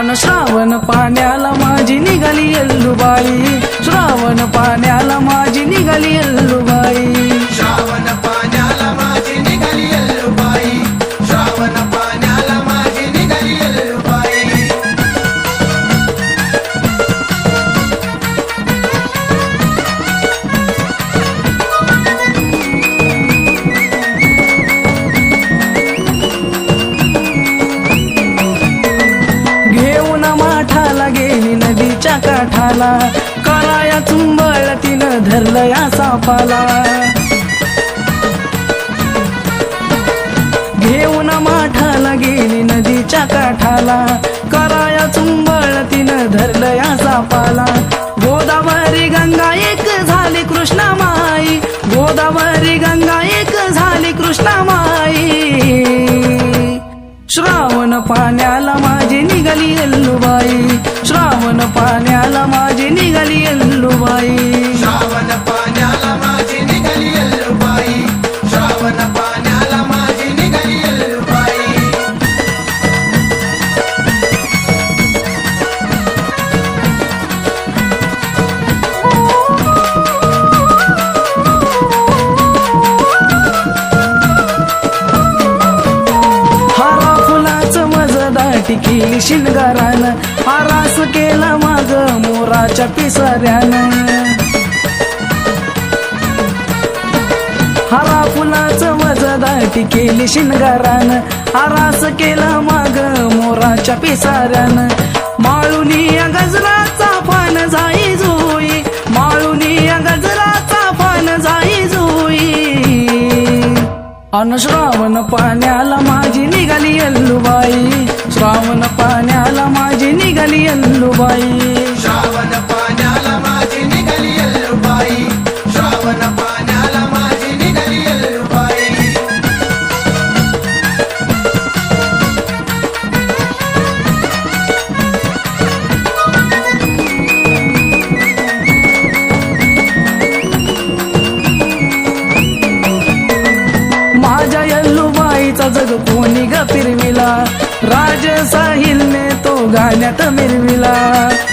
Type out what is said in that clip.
पान श्रावण पाण्याला माझी निघाली एल्लू बाई कराया चुंबळ तिनं धरलं या सापाला. घेऊन माठाला गेली नदीच्या काठाला. कराया चुंबळ तिनं धरलं या सापाला. गोदावरी गंगा एक झाली कृष्णामाई गोदावरी गंगा एक झाली कृष्णा माई. श्रावण पाण्याला पाण्याला माझी निघाली येल्लुबाई केली शिलगारानं हारास केला माग मोराच्या पिसाऱ्यानं. हरा फुलाचं मज दाटी केली शिनगारानं हारास केला माग मोराच्या पिसाऱ्यानं. माळुनी या गजराचा फान जाई जोई माळुनी या गजराचा फान जाई जोई. अन श्रावण पाण्याला माझी निघाली येल्लुबाई श्रावण पाण्याला माझी निघाली येल्लुबाई श्रावण पाण्याला माझी निघाली येल्लुबाई श्रावण राज साहिलने तो गाण्यात मिरविला.